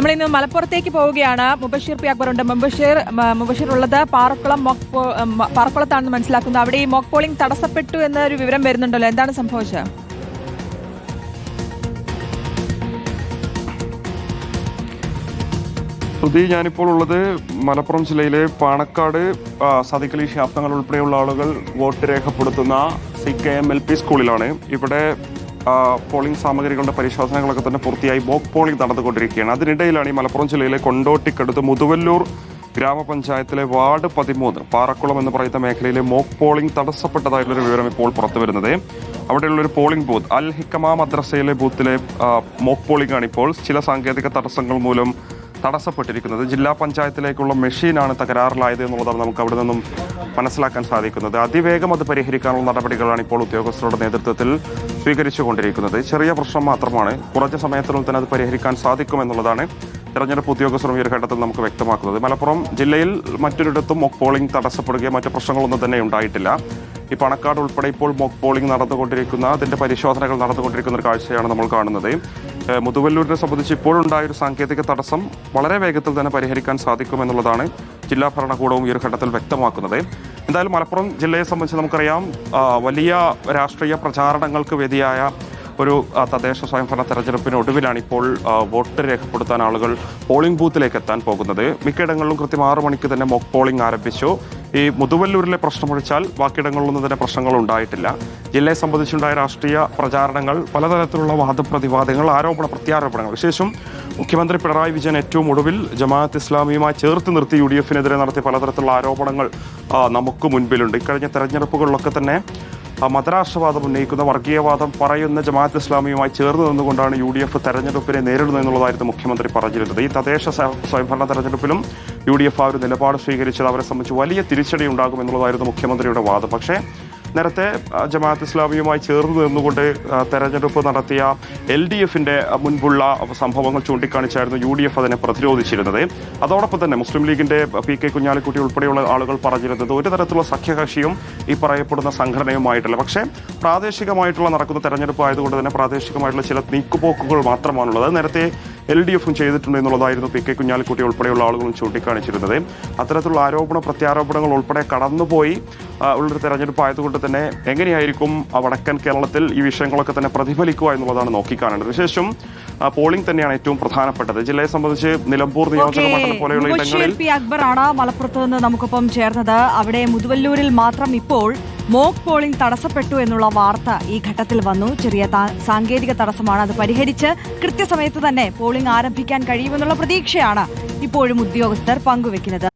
നമ്മൾ ഇന്ന് മലപ്പുറത്തേക്ക് പോവുകയാണ്. മുബഷീർ പി അക്ബർ ഉണ്ട് മുബഷീർ മുബഷീർ ഉള്ളത് പാറക്കുളം മോക്ക് പാറക്കുളത്താണെന്ന് മനസ്സിലാക്കുന്നത് അവിടെ ഈ മോക്ക് പോളിംഗ് തടസ്സപ്പെട്ടു എന്നൊരു വിവരം വരുന്നുണ്ടല്ലോ. എന്താണ് സംഭവിച്ചത്? ശ്രുതി ഞാനിപ്പോൾ ഉള്ളത് മലപ്പുറം ജില്ലയിലെ പാണക്കാട് സദിക്കലി ശാപ്തങ്ങൾ ഉൾപ്പെടെയുള്ള ആളുകൾ വോട്ട് രേഖപ്പെടുത്തുന്ന C K M L P സ്കൂളിലാണ്. ഇവിടെ പോളിംഗ് സാമഗ്രികളുടെ പരിശോധനകളൊക്കെ തന്നെ പൂർത്തിയായി മോക്ക് പോളിംഗ് നടന്നുകൊണ്ടിരിക്കുകയാണ്. അതിനിടയിലാണ് ഈ മലപ്പുറം ജില്ലയിലെ കൊണ്ടോട്ടിക്കടുത്ത് മുതുവല്ലൂർ ഗ്രാമപഞ്ചായത്തിലെ വാർഡ് പതിമൂന്ന് പാറക്കുളം എന്ന് പറയുന്ന മേഖലയിലെ മോക്ക് പോളിംഗ് തടസ്സപ്പെട്ടതായിട്ടുള്ളൊരു വിവരം ഇപ്പോൾ പുറത്തു വരുന്നത് അവിടെയുള്ള ഒരു പോളിംഗ് ബൂത്ത് അൽ ഹിക്കമ മദ്രസയിലെ ബൂത്തിലെ മോക്ക് പോളിംഗ് ആണ് ഇപ്പോൾ. ചില സാങ്കേതിക തടസ്സങ്ങൾ മൂലം തടസ്സപ്പെട്ടിരിക്കുന്നത്. ജില്ലാ പഞ്ചായത്തിലേക്കുള്ള മെഷീനാണ് തകരാറിലായത് എന്നുള്ളതാണ് നമുക്ക് അവിടെ നിന്നും മനസ്സിലാക്കാൻ സാധിക്കുന്നത്. അതിവേഗം അത് പരിഹരിക്കാനുള്ള നടപടികളാണ് ഇപ്പോൾ ഉദ്യോഗസ്ഥരുടെ നേതൃത്വത്തിൽ സ്വീകരിച്ചുകൊണ്ടിരിക്കുന്നത്. ചെറിയ പ്രശ്നം മാത്രമാണ്. കുറഞ്ഞ സമയത്തിനുള്ളിൽ തന്നെ അത് പരിഹരിക്കാൻ സാധിക്കുമെന്നുള്ളതാണ് തെരഞ്ഞെടുപ്പ് ഉദ്യോഗസ്ഥരും ഈ ഒരു ഘട്ടത്തിൽ നമുക്ക് വ്യക്തമാക്കുന്നത്. മലപ്പുറം ജില്ലയിൽ മറ്റൊരിടത്തും മോക്ക് പോളിംഗ് തടസ്സപ്പെടുകയോ മറ്റു പ്രശ്നങ്ങളൊന്നും തന്നെ ഉണ്ടായിട്ടില്ല. ഈ പണക്കാട് ഉൾപ്പെടെ ഇപ്പോൾ മോക്ക് പോളിംഗ് നടന്നുകൊണ്ടിരിക്കുന്ന അതിന്റെ പരിശോധനകൾ നടന്നുകൊണ്ടിരിക്കുന്ന ഒരു കാഴ്ചയാണ് നമ്മൾ കാണുന്നത്. മുതുവല്ലൂരിനെ സംബന്ധിച്ച് ഇപ്പോഴുണ്ടായ ഒരു സാങ്കേതിക തടസ്സം വളരെ വേഗത്തിൽ തന്നെ പരിഹരിക്കാൻ സാധിക്കുമെന്നുള്ളതാണ് ജില്ലാ ഭരണകൂടവും ഈ ഒരു ഘട്ടത്തിൽ വ്യക്തമാക്കുന്നത്. എന്തായാലും മലപ്പുറം ജില്ലയെ സംബന്ധിച്ച് നമുക്കറിയാം വലിയ രാഷ്ട്രീയ പ്രചാരണങ്ങൾക്ക് വേദിയായ ഒരു തദ്ദേശ സ്വയംഭരണ തെരഞ്ഞെടുപ്പിന് ഒടുവിലാണ് ഇപ്പോൾ വോട്ട് രേഖപ്പെടുത്താൻ ആളുകൾ പോളിംഗ് ബൂത്തിലേക്ക് എത്താൻ പോകുന്നത്. മിക്കയിടങ്ങളിലും കൃത്യം ആറു മണിക്ക് തന്നെ മോക്ക് പോളിംഗ് ആരംഭിച്ചു. ഈ മുതുവല്ലൂരിലെ പ്രശ്നമൊഴിച്ചാൽ ബാക്കിയിടങ്ങളിലൊന്നും തന്നെ പ്രശ്നങ്ങൾ ഉണ്ടായിട്ടില്ല ജില്ലയെ സംബന്ധിച്ചുണ്ടായ രാഷ്ട്രീയ പ്രചാരണങ്ങൾ പലതരത്തിലുള്ള വാദപ്രതിവാദങ്ങൾ ആരോപണ പ്രത്യാരോപണങ്ങൾ. വിശേഷം മുഖ്യമന്ത്രി പിണറായി വിജയൻ ഏറ്റവും ഒടുവിൽ ജമാഅത്ത് ഇസ്ലാമിയുമായി ചേർത്ത് നിർത്തി യു ഡി എഫിനെതിരെ നടത്തിയ പലതരത്തിലുള്ള ആരോപണങ്ങൾ നമുക്ക് മുൻപിലുണ്ട്. ഇക്കഴിഞ്ഞ തെരഞ്ഞെടുപ്പുകളിലൊക്കെ തന്നെ മതരാഷ്ട്രവാദം ഉന്നയിക്കുന്ന വർഗീയവാദം പറയുന്ന ജമാഅത്ത് ഇസ്ലാമിയുമായി ചേർന്ന് നിന്നുകൊണ്ടാണ് യു ഡി എഫ് തെരഞ്ഞെടുപ്പിനെ നേരിടുന്നത് എന്നുള്ളതായിരുന്നു മുഖ്യമന്ത്രി പറഞ്ഞിരുന്നത്. ഈ തദ്ദേശ സ്വയംഭരണ തെരഞ്ഞെടുപ്പിലും യു ഡി എഫ് ആ ഒരു നിലപാട് സ്വീകരിച്ചത് അവരെ സംബന്ധിച്ച് വലിയ തിരിച്ചടി ഉണ്ടാകും എന്നുള്ളതായിരുന്നു മുഖ്യമന്ത്രിയുടെ വാദം. പക്ഷേ നേരത്തെ ജമാഅത്ത് ഇസ്ലാമിയുമായി ചേർന്ന് നിന്നുകൊണ്ട് തെരഞ്ഞെടുപ്പ് നടത്തിയ എൽ ഡി എഫിന്റെ മുൻപുള്ള സംഭവങ്ങൾ ചൂണ്ടിക്കാണിച്ചായിരുന്നു യു ഡി എഫ് അതിനെ പ്രതിരോധിച്ചിരുന്നത്. അതോടൊപ്പം തന്നെ മുസ്ലിം ലീഗിന്റെ പി കെ കുഞ്ഞാലിക്കുട്ടി ഉൾപ്പെടെയുള്ള ആളുകൾ പറഞ്ഞിരുന്നത് ഒരു തരത്തിലുള്ള സഖ്യകക്ഷിയും ഈ പറയപ്പെടുന്ന സംഘടനയുമായിട്ടില്ല. പക്ഷേ പ്രാദേശികമായിട്ടുള്ള നടക്കുന്ന തെരഞ്ഞെടുപ്പ് ആയതുകൊണ്ട് തന്നെ പ്രാദേശികമായിട്ടുള്ള ചില നീക്കുപോക്കുകൾ മാത്രമാണുള്ളത്. നേരത്തെ എൽ ഡി എഫും ചെയ്തിട്ടുണ്ട് എന്നുള്ളതായിരുന്നു പി കെ കുഞ്ഞാലിക്കുട്ടി ഉൾപ്പെടെയുള്ള ആളുകളും ചൂണ്ടിക്കാണിച്ചിരുന്നത്. അത്തരത്തിലുള്ള ആരോപണ പ്രത്യാരോപണങ്ങൾ ഉൾപ്പെടെ കടന്നുപോയി. ഉള്ളൊരു തെരഞ്ഞെടുപ്പ് ആയതുകൊണ്ട് തന്നെ എങ്ങനെയായിരിക്കും വടക്കൻ കേരളത്തിൽ ഈ വിഷയങ്ങളൊക്കെ തന്നെ പ്രതിഫലിക്കുക എന്നുള്ളതാണ് നോക്കിക്കാണേണ്ടത്. വിശേഷം പോളിംഗ് തന്നെയാണ് ഏറ്റവും പ്രധാനപ്പെട്ടത്. ജില്ലയെ സംബന്ധിച്ച് നിലമ്പൂർ നിയോജക മണ്ഡലം പോലെയുള്ള ഇടങ്ങളിൽ ആണ് മലപ്പുറത്ത് നിന്ന് നമുക്കൊപ്പം ചേർന്നത്. അവിടെ മുതുവല്ലൂരിൽ മാത്രം ഇപ്പോൾ മോക്ക് പോളിംഗ് തടസ്സപ്പെട്ടു എന്നുള്ള വാർത്ത ഈ ഘട്ടത്തിൽ വന്നു. ചെറിയ സാങ്കേതിക തടസ്സമാണ് അത് പരിഹരിച്ച് കൃത്യസമയത്ത് തന്നെ പോളിംഗ് ആരംഭിക്കാൻ കഴിയുമെന്നുള്ള പ്രതീക്ഷയാണ് ഇപ്പോഴും ഉദ്യോഗസ്ഥർ പങ്കുവെക്കുന്നത്.